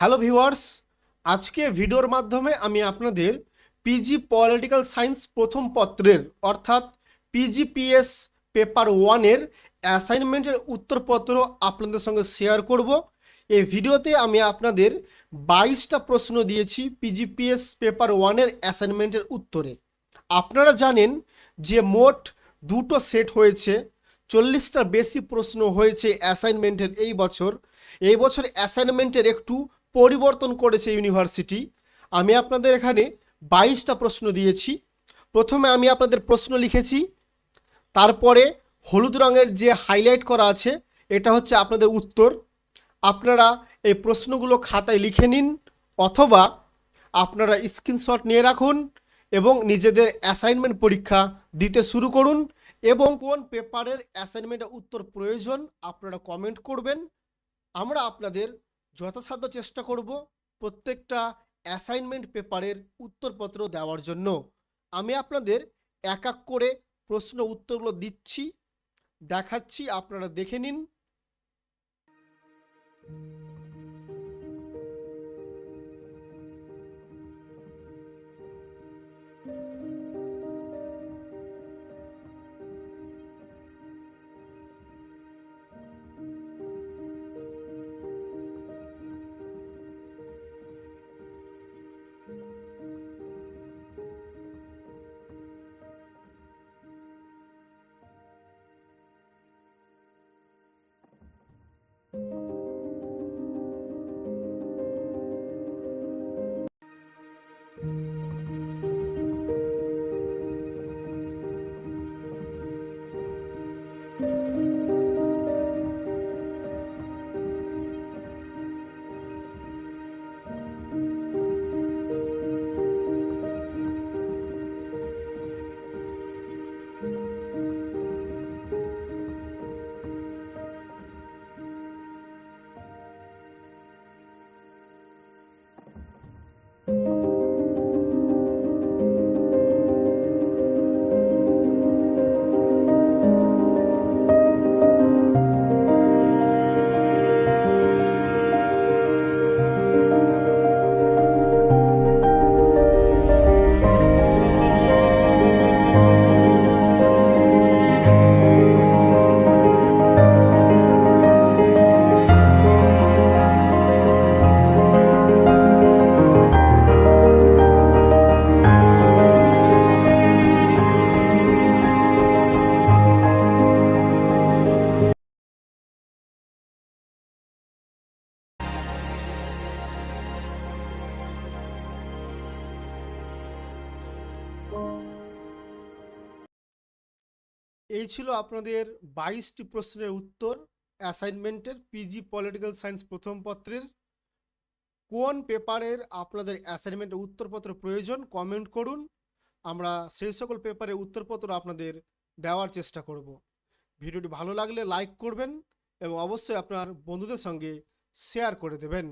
Hello viewers, আজকে ভিডিওর মাধ্যমে আমি আপনাদের পিজি পলিটিক্যাল সায়েন্স প্রথম পত্রের, অর্থাৎ পিজিপিএস পেপার ওয়ানের অ্যাসাইনমেন্টের উত্তরপত্র আপনাদের সঙ্গে শেয়ার করব। এই ভিডিওতে আমি আপনাদের বাইশটা প্রশ্ন দিয়েছি পিজিপিএস পেপার ওয়ানের অ্যাসাইনমেন্টের উত্তরে। আপনারা জানেন যে মোট দুটো সেট হয়েছে চল্লিশটার বেশি প্রশ্ন হয়েছে অ্যাসাইনমেন্টের এই বছর। এই বছর অ্যাসাইনমেন্টের একটু পরিবর্তন করেছে ইউনিভার্সিটি। আমি আপনাদের এখানে বাইশটা প্রশ্ন দিয়েছি। প্রথমে আমি আপনাদের প্রশ্ন লিখেছি। তারপরে হলুদ রঙের যে হাইলাইট করা আছে, এটা হচ্ছে আপনাদের উত্তর। আপনারা এই প্রশ্নগুলো খাতায় লিখে নিন অথবা আপনারা স্ক্রিনশট নিয়ে রাখুন এবং নিজেদের অ্যাসাইনমেন্ট পরীক্ষা দিতে শুরু করুন এবং কোন পেপারের অ্যাসাইনমেন্টের উত্তর প্রয়োজন আপনারা কমেন্ট করবেন। আমরা আপনাদের যথাসাধ্য চেষ্টা করব প্রত্যেকটা অ্যাসাইনমেন্ট পেপারের উত্তরপত্র দেওয়ার জন্য। আমি আপনাদের এক এক করে প্রশ্ন উত্তরগুলো দিচ্ছি, দেখাচ্ছি, আপনারা দেখে নিন। এই ছিল আপনাদের বাইশটি প্রশ্নের উত্তর অ্যাসাইনমেন্টের পিজি পলিটিক্যাল সায়েন্স প্রথম পত্রের। কোন পেপারের আপনাদের অ্যাসাইনমেন্টের উত্তরপত্র প্রয়োজন কমেন্ট করুন। আমরা সেই সকল পেপারের উত্তরপত্র আপনাদের দেওয়ার চেষ্টা করব। ভিডিওটি ভালো লাগলে লাইক করবেন এবং অবশ্যই আপনার বন্ধুদের সঙ্গে শেয়ার করে দেবেন।